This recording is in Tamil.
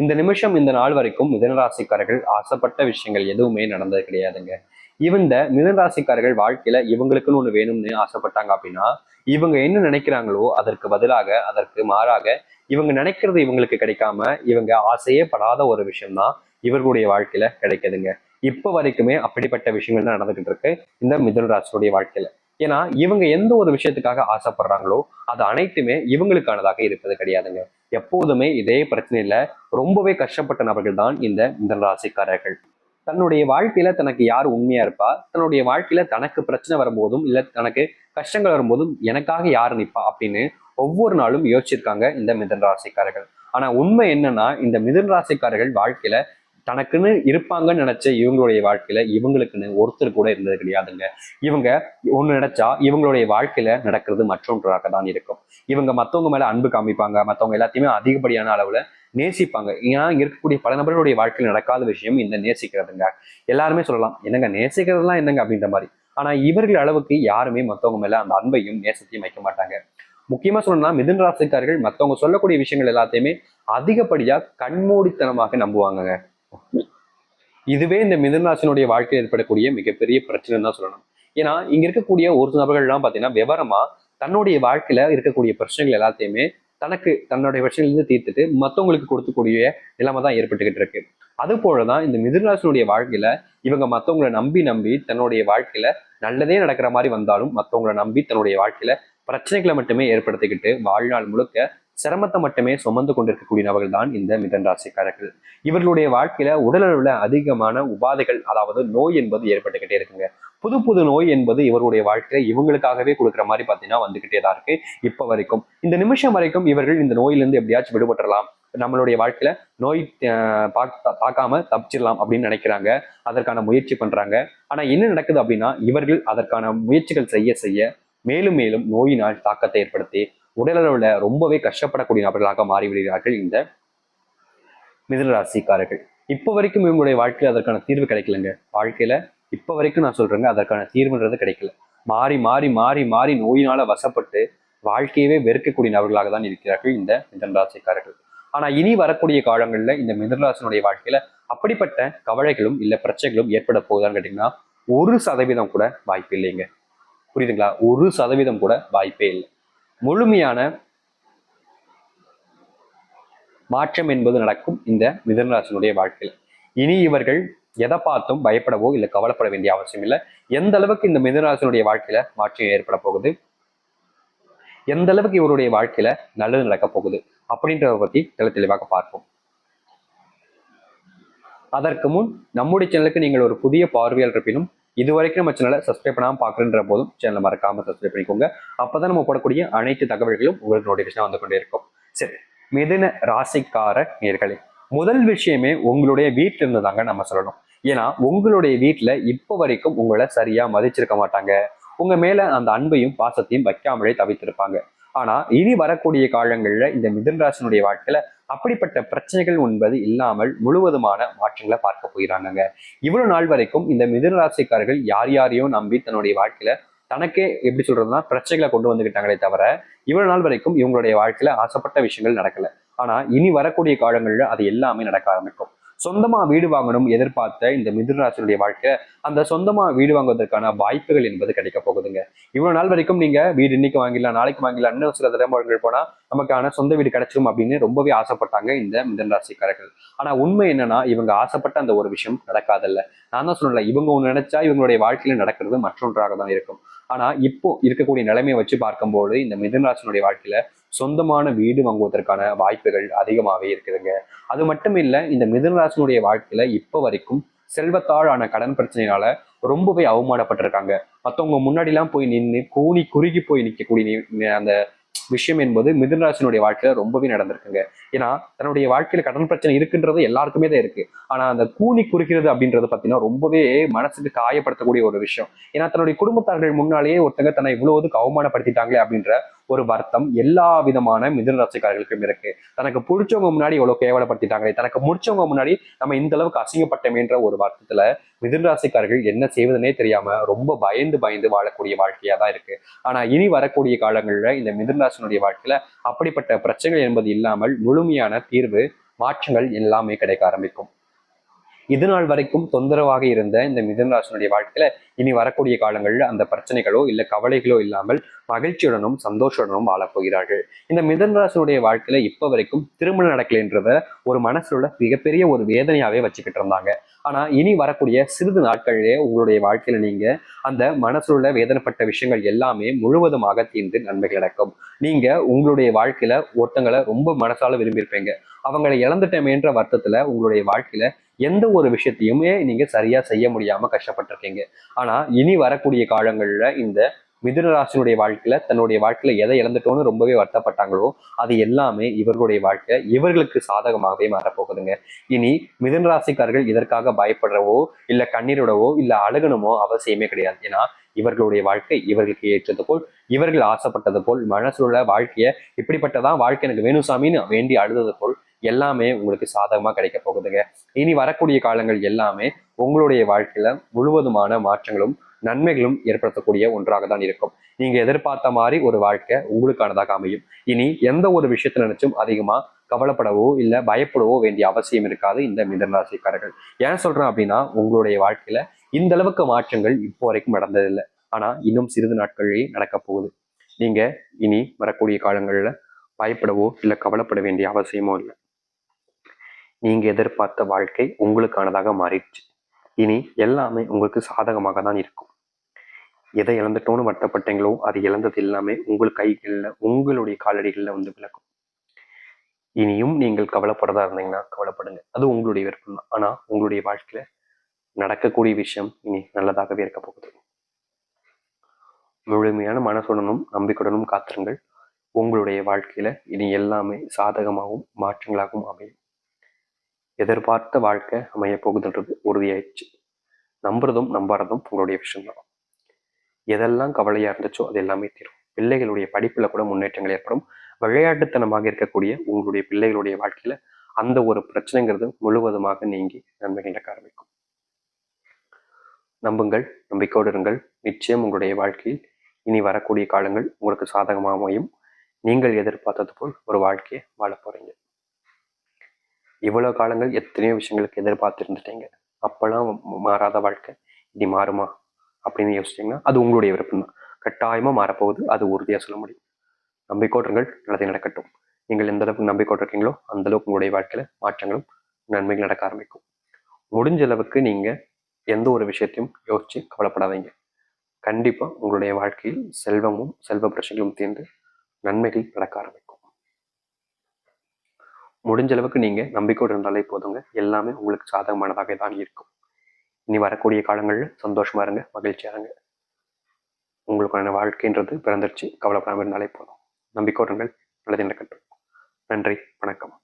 இந்த நிமிஷம் இந்த நாள் வரைக்கும் மிதனராசிக்காரர்கள் ஆசைப்பட்ட விஷயங்கள் எதுவுமே நடந்தது கிடையாதுங்க. இவங்க மிதனராசிக்காரர்கள் வாழ்க்கையில இவங்களுக்குன்னு ஒண்ணு வேணும்னு ஆசைப்பட்டாங்க அப்படின்னா இவங்க என்ன நினைக்கிறாங்களோ அதற்கு பதிலாக அதற்கு மாறாக இவங்க நினைக்கிறது இவங்களுக்கு கிடைக்காம இவங்க ஆசையே படாத ஒரு விஷயம்தான் இவர்களுடைய வாழ்க்கையில கிடைக்குதுங்க. இப்ப வரைக்குமே அப்படிப்பட்ட விஷயங்கள் தான் நடந்துகிட்டு இருக்கு. இந்த மிதுன ராசியுடைய வாழ்க்கையில. ஏன்னா இவங்க எந்த ஒரு விஷயத்துக்காக ஆசைப்படுறாங்களோ அது அனைத்துமே இவங்களுக்கானதாக இருப்பது கிடையாதுங்க. எப்போதுமே இதே பிரச்சனையில ரொம்பவே கஷ்டப்பட்ட நபர்கள் தான் இந்த மிதன ராசிக்காரர்கள். தன்னுடைய வாழ்க்கையில தனக்கு யார் உண்மையா இருப்பா? தன்னுடைய வாழ்க்கையில தனக்கு பிரச்சனை வரும்போதும் இல்ல தனக்கு கஷ்டங்கள் வரும்போதும் எனக்காக யார் நிற்பா அப்படின்னு ஒவ்வொரு நாளும் யோசிச்சிருக்காங்க இந்த மிதன் ராசிக்காரர்கள். ஆனா உண்மை என்னன்னா இந்த மிதன் ராசிக்காரர்கள் வாழ்க்கையில தனக்குன்னு இருப்பாங்கன்னு நினைச்ச இவங்களுடைய வாழ்க்கையில இவங்களுக்குன்னு ஒருத்தர் கூட இருந்தது கிடையாதுங்க. இவங்க ஒண்ணு நினைச்சா இவங்களுடைய வாழ்க்கையில நடக்கிறது மற்றொன்றாக தான் இருக்கும். இவங்க மத்தவங்க மேல அன்பு காமிப்பாங்க மத்தவங்க எல்லாத்தையுமே அதிகப்படியான அளவுல நேசிப்பாங்க. ஏன்னா இருக்கக்கூடிய பல நபர்களுடைய வாழ்க்கையில் நடக்காத விஷயம் இந்த நேசிக்கிறதுங்க. எல்லாருமே சொல்லலாம் என்னங்க நேசிக்கிறதுலாம் என்னங்க அப்படின்ற மாதிரி. ஆனா இவர்கள் அளவுக்கு யாருமே மத்தவங்க மேல அந்த அன்பையும் நேசத்தையும் வைக்க மாட்டாங்க. முக்கியமா சொல்லணும்னா மிதுன் ராசிக்காரர்கள் மத்தவங்க சொல்லக்கூடிய விஷயங்கள் எல்லாத்தையுமே அதிகப்படியா கண்மூடித்தனமாக நம்புவாங்க இதுவே இந்த மிதனராசினுடைய வாழ்க்கையில் ஏற்படக்கூடிய மிகப்பெரிய பிரச்சனை தான் சொல்லணும். ஏன்னா இங்க இருக்கக்கூடிய ஒரு நபர்கள்லாம் பாத்தீங்கன்னா விவரமா தன்னுடைய வாழ்க்கையில இருக்கக்கூடிய பிரச்சனைகள் எல்லாத்தையுமே தனக்கு தன்னுடைய பிரச்சனையிலிருந்து தீர்த்துட்டு மற்றவங்களுக்கு கொடுக்கக்கூடிய நிலைமை தான் ஏற்பட்டுக்கிட்டு இருக்கு. அது போலதான் இந்த மிதுனராசனுடைய வாழ்க்கையில இவங்க மற்றவங்களை நம்பி நம்பி தன்னுடைய வாழ்க்கையில நல்லதே நடக்கிற மாதிரி வந்தாலும் மற்றவங்களை நம்பி தன்னுடைய வாழ்க்கையில பிரச்சனைகளை மட்டுமே ஏற்படுத்திக்கிட்டு வாழ்நாள் முழுக்க சிரமத்தை மட்டுமே சுமந்து கொண்டிருக்கக்கூடிய நபர்கள் தான் இந்த மிதன் ராசிக்காரர்கள். இவர்களுடைய வாழ்க்கையில உடல் அதிகமான உபாதைகள் அதாவது நோய் என்பது ஏற்பட்டுக்கிட்டே இருக்குங்க. புது புது நோய் என்பது இவருடைய வாழ்க்கையில இவங்களுக்காகவே கொடுக்குற மாதிரி பார்த்தீங்கன்னா வந்துகிட்டே தான் இருக்கு இப்போ வரைக்கும். இந்த நிமிஷம் வரைக்கும் இவர்கள் இந்த நோயிலிருந்து எப்படியாச்சும் விடுபட்டுறலாம். நம்மளுடைய வாழ்க்கையில நோய் தாக்காம தப்பிச்சிடலாம் அப்படின்னு நினைக்கிறாங்க. அதற்கான முயற்சி பண்றாங்க. ஆனா என்ன நடக்குது அப்படின்னா இவர்கள் அதற்கான முயற்சிகள் செய்ய செய்ய மேலும் மேலும் நோயினால் தாக்கத்தை ஏற்படுத்தி உடலளவில் ரொம்பவே கஷ்டப்படக்கூடிய நபர்களாக மாறிவிடுகிறார்கள் இந்த மிதனராசிக்காரர்கள் இப்போ வரைக்கும் இவங்களுடைய வாழ்க்கையில் அதற்கான தீர்வு கிடைக்கலங்க. வாழ்க்கையில இப்போ வரைக்கும் நான் சொல்றேங்க அதற்கான தீர்வுன்றது கிடைக்கல. மாறி மாறி மாறி மாறி நோயினால வசப்பட்டு வாழ்க்கையவே வெறுக்கக்கூடிய நபர்களாக தான் இருக்கிறார்கள் இந்த மிதனராசிக்காரர்கள் ஆனா இனி வரக்கூடிய காலங்களில் இந்த மிதனராசனுடைய வாழ்க்கையில அப்படிப்பட்ட கவலைகளும் இல்ல பிரச்சனைகளும் ஏற்பட போகுதான்னு கேட்டீங்கன்னா ஒரு சதவீதம் கூட வாய்ப்பு இல்லைங்க. புரியுதுங்களா? ஒரு சதவீதம் கூட வாய்ப்பே இல்லை. முழுமையான மாற்றம் என்பது நடக்கும் இந்த மிதனராசனுடைய வாழ்க்கையில். இனி இவர்கள் எதை பார்த்தும் பயப்படவோ இல்லை கவலைப்பட வேண்டிய அவசியம் இல்லை. எந்த அளவுக்கு இந்த மிதனராசனுடைய வாழ்க்கையில மாற்றம் ஏற்பட போகுது? எந்த அளவுக்கு இவருடைய வாழ்க்கையில நல்லது நடக்க போகுது? அப்படின்றத பத்தி தெளி தெளிவாக பார்ப்போம். அதற்கு முன் நம்முடைய சேனலுக்கு நீங்கள் ஒரு புதிய பார்வையாளர் இருப்பினும் இது வரைக்கும் நம்ம சேனலை சப்ஸ்கிரைப் பண்ணாமல் பார்க்குறன்ற போதும் சேனலை மறக்காம சப்ஸ்கிரைப் பண்ணிக்கோங்க. அப்பதான் நம்ம போடக்கூடிய அனைத்து தகவல்களும் உங்களுக்கு நோட்டிஃபிகேஷனாக வந்து கொண்டே இருக்கும். சரி மிதுன ராசிக்கார நேர்களே முதல் விஷயமே உங்களுடைய வீட்டில் இருந்து தாங்க நம்ம சொல்லணும். ஏன்னா உங்களுடைய வீட்டில் இப்போ வரைக்கும் உங்களை சரியா மதிச்சிருக்க மாட்டாங்க. உங்க மேல அந்த அன்பையும் பாசத்தையும் வைக்காமலே தவித்திருப்பாங்க. ஆனா இனி வரக்கூடிய காலங்கள்ல இந்த மிதுன் ராசினுடைய வாழ்க்கையில அப்படிப்பட்ட பிரச்சனைகள் என்பது இல்லாமல் முழுவதுமான மாற்றங்களை பார்க்க போயிறாங்க இவ்வளவு நாள் வரைக்கும் இந்த மிதுன ராசிக்காரர்கள் யார் யாரையும் நம்பி தன்னுடைய வாழ்க்கையில தனக்கே எப்படி சொல்றதுன்னா பிரச்சனைகளை கொண்டு வந்துகிட்டாங்களே தவிர இவ்வளவு நாள் வரைக்கும் இவங்களுடைய வாழ்க்கையில ஆசைப்பட்ட விஷயங்கள் நடக்கல. ஆனா இனி வரக்கூடிய காலங்களில் அது எல்லாமே நடக்க ஆரம்பிக்கும். சொந்தமா வீடு வாங்கணும் எதிர்பார்த்த இந்த மிதுனராசினுடைய வாழ்க்கை அந்த சொந்தமா வீடு வாங்குவதற்கான வாய்ப்புகள் என்பது கிடைக்க போகுதுங்க. இவ்வளவு நாள் வரைக்கும் நீங்க வீடு இன்னைக்கு வாங்கிடலாம் நாளைக்கு வாங்கிடலாம் இன்னும் சில தலைமுறைகள் போனா நமக்கான சொந்த வீடு கிடைச்சிரும் அப்படின்னு ரொம்பவே ஆசைப்பட்டாங்க இந்த மிதனராசிக்காரர்கள் ஆனா உண்மை என்னன்னா இவங்க ஆசைப்பட்ட அந்த ஒரு விஷயம் நடக்காதல்ல. நான் தான் சொல்லல இவங்க ஒன்று நினைச்சா இவங்களுடைய வாழ்க்கையில நடக்கிறது மற்றொன்றாக தான் இருக்கும். ஆனா இப்போ இருக்கக்கூடிய நிலைமையை வச்சு பார்க்கும்போது இந்த மிதனராசனுடைய வாழ்க்கையில சொந்தமான வீடு வாங்குவதற்கான வாய்ப்புகள் அதிகமாகவே இருக்குதுங்க. அது மட்டும் இல்லை இந்த மிதனராசனுடைய வாழ்க்கையில இப்போ வரைக்கும் செல்வத்தாழான கடன் பிரச்சனையால ரொம்பவே அவமானப்பட்டிருக்காங்க. மற்றவங்க முன்னாடிலாம் போய் நின்று கூனி குறுகி போய் நிற்கக்கூடிய அந்த விஷயம் என்பது மிதுனராசினுடைய வாழ்க்கையில ரொம்பவே நடந்திருக்குங்க. ஏன்னா தன்னுடைய வாழ்க்கையில கடன் பிரச்சனை இருக்குன்றது எல்லாருக்குமே தான் இருக்கு. ஆனா அந்த கூனி குறிக்கிறது அப்படின்றது பாத்தீங்கன்னா ரொம்பவே மனசுக்கு காயப்படுத்தக்கூடிய ஒரு விஷயம். ஏன்னா தன்னுடைய குடும்பத்தார்கள் முன்னாலேயே ஒருத்தங்க தன்னை இவ்வளவு அவமானப்படுத்திட்டாங்களே அப்படின்ற ஒரு வருத்தம் எல்லா விதமான மிதன ராசிக்காரர்களுக்கும் இருக்கு. தனக்கு பிடிச்சவங்க முன்னாடி எவ்வளவு கேவலப்படுத்திட்டாங்களே தனக்கு முடிச்சவங்க முன்னாடி நம்ம இந்த அளவுக்கு அசிங்கப்பட்டமேன்ற ஒரு வருத்தத்துல மிதன ராசிக்காரர்கள் என்ன செய்வதுனே தெரியாம ரொம்ப பயந்து பயந்து வாழக்கூடிய வாழ்க்கையா தான் இருக்கு. ஆனா இனி வரக்கூடிய காலங்கள்ல இந்த மிதுன ராசினுடைய வாழ்க்கையில அப்படிப்பட்ட பிரச்சனைகள் என்பது இல்லாமல் முழுமையான தீர்வு மாற்றங்கள் எல்லாமே கிடைக்க ஆரம்பிக்கும். இது நாள் வரைக்கும் தொந்தரவாக இருந்த இந்த மிதனராசனுடைய வாழ்க்கையில இனி வரக்கூடிய காலங்களில் அந்த பிரச்சனைகளோ இல்ல கவலைகளோ இல்லாமல் மகிழ்ச்சியுடனும் சந்தோஷத்துடனும் வாழப்போகிறார்கள் இந்த மிதனராசனுடைய வாழ்க்கையில இப்ப வரைக்கும் திருமணம் நடக்கலைன்றத ஒரு மனசுல உள்ள மிகப்பெரிய ஒரு வேதனையாவே வச்சுக்கிட்டு இருந்தாங்க. ஆனா இனி வரக்கூடிய சிறிது நாட்களிலே உங்களுடைய வாழ்க்கையில நீங்க அந்த மனசுல உள்ள வேதனைப்பட்ட விஷயங்கள் எல்லாமே முழுவதுமாக தீர்ந்து நன்மைகள் நடக்கும். நீங்க உங்களுடைய வாழ்க்கையில ஒருத்தங்களை ரொம்ப மனசால விரும்பியிருப்பீங்க. அவங்களை இழந்துட்டமேன்ற வருத்தத்துல உங்களுடைய வாழ்க்கையில எந்த ஒரு விஷயத்தையுமே நீங்க சரியா செய்ய முடியாம கஷ்டப்பட்டிருக்கீங்க. ஆனா இனி வரக்கூடிய காலங்கள்ல இந்த மிதுன ராசினுடைய வாழ்க்கையில தன்னுடைய வாழ்க்கையில எதை இழந்துட்டோன்னு ரொம்பவே வருத்தப்பட்டாங்களோ அது எல்லாமே இவர்களுடைய வாழ்க்கை இவர்களுக்கு சாதகமாகவே மாறப்போகுதுங்க. இனி மிதுன ராசிக்காரர்கள் இதற்காக பயப்படுறவோ இல்ல கண்ணீரோடவோ இல்ல அழுகணுமோ அவசியமே கிடையாது. ஏன்னா இவர்களுடைய வாழ்க்கை இவர்களுக்கு ஏற்றது போல் இவர்கள் ஆசைப்பட்டது போல் மனசுல வாழ்க்கைய இப்படிப்பட்டதான் வாழ்க்கை எனக்கு வேணும் சாமின்னு வேண்டி அழுதது போல் எல்லாமே உங்களுக்கு சாதகமாக கிடைக்க போகுதுங்க. இனி வரக்கூடிய காலங்கள் எல்லாமே உங்களுடைய வாழ்க்கையில முழுவதுமான மாற்றங்களும் நன்மைகளும் ஏற்படுத்தக்கூடிய ஒன்றாக தான் இருக்கும். நீங்க எதிர்பார்த்த மாதிரி ஒரு வாழ்க்கை உங்களுக்கானதாக அமையும். இனி எந்த ஒரு விஷயத்தை நினைச்சும் அதிகமா கவலைப்படவோ இல்லை பயப்படவோ வேண்டிய அவசியம் இருக்காது இந்த மிதனராசிக்காரர்கள். ஏன் சொல்றேன் அப்படின்னா உங்களுடைய வாழ்க்கையில இந்த அளவுக்கு மாற்றங்கள் இப்போ வரைக்கும் நடந்ததில்லை. ஆனா இன்னும் சிறிது நாட்களிலேயே நடக்க போகுது. நீங்க இனி வரக்கூடிய காலங்களில் பயப்படவோ இல்லை கவலைப்பட வேண்டிய அவசியமோ இல்லை. நீங்க எதிர்பார்த்த வாழ்க்கை உங்களுக்கானதாக மாறிடுச்சு. இனி எல்லாமே உங்களுக்கு சாதகமாக தான் இருக்கும். எதை இழந்துட்டோன்னு வருத்தப்பட்டீங்களோ அது இழந்தது எல்லாமே உங்கள் கைகளில் உங்களுடைய காலடிகளில் வந்து விளக்கும் இனியும் நீங்கள் கவலைப்படுறதா இருந்தீங்கன்னா கவலைப்படுங்க. அது உங்களுடைய விருப்பம் தான். ஆனா உங்களுடைய வாழ்க்கையில நடக்கக்கூடிய விஷயம் இனி நல்லதாகவே இருக்க போகுது. முழுமையான மனசுடனும் நம்பிக்கையுடனும் காத்திருங்கள். உங்களுடைய வாழ்க்கையில இனி எல்லாமே சாதகமாகவும் மாற்றங்களாகவும் அமையும். எதிர்பார்த்த வாழ்க்கை அமைய போகுதுன்றது உறுதியாயிடுச்சு. நம்புறதும் நம்பாததும் உங்களுடைய விஷயம்தான். எதெல்லாம் கவலையா இருந்துச்சோ அது எல்லாமே தீரும். பிள்ளைகளுடைய படிப்புல கூட முன்னேற்றங்கள் ஏற்படும். விளையாட்டுத்தனமாக இருக்கக்கூடிய உங்களுடைய பிள்ளைகளுடைய வாழ்க்கையில அந்த ஒரு பிரச்சனைங்கிறது முழுவதுமாக நீங்கி நன்மைகள் நடக்க ஆரம்பிக்கும். நம்புங்கள் நம்பிக்கையோடு இருங்கள். நிச்சயம் உங்களுடைய வாழ்க்கையில் இனி வரக்கூடிய காலங்கள் உங்களுக்கு சாதகமாக அமையும் நீங்கள் எதிர்பார்த்தது போல் ஒரு வாழ்க்கையை வாழ போறீங்க. இவ்வளோ காலங்கள் எத்தனையோ விஷயங்களுக்கு எதிர்பார்த்து இருந்துட்டீங்க மாறாத வாழ்க்கை. இனி மாறுமா? அப்படின்னு யோசிச்சிங்கன்னா அது உங்களுடைய விருப்பம் தான் கட்டாயமாக மாறப்போகுது. அது உறுதியாக சொல்ல முடியும். நம்பிக்கோட்டுங்கள் நல்லது நடக்கட்டும். நீங்கள் எந்த அளவுக்கு நம்பிக்கோட்டு இருக்கீங்களோ அந்த அளவுக்கு உங்களுடைய வாழ்க்கையில் மாற்றங்களும் நன்மைகள் நடக்க ஆரம்பிக்கும். முடிஞ்ச அளவுக்கு நீங்கள் எந்த ஒரு விஷயத்தையும் யோசித்து கவலைப்படாதீங்க. கண்டிப்பாக உங்களுடைய வாழ்க்கையில் செல்வமும் செல்வ பிரச்சனைகளும் தீர்ந்து நன்மைகள் நடக்க ஆரம்பிக்கும். முடிஞ்ச அளவுக்கு நீங்க நம்பிக்கையோடு இருந்தாலே போதுங்க. எல்லாமே உங்களுக்கு சாதகமானதாக தான் இருக்கும். இனி வரக்கூடிய காலங்களில் சந்தோஷமா இருங்க மகிழ்ச்சியாக இருங்க. உங்களுக்கான வாழ்க்கைன்றது பிறந்துருச்சு கவலைப்படாமல் இருந்தாலே போதும். நம்பிக்கையோடுங்கள் நல்லது நடக்கட்டும். நன்றி வணக்கம்.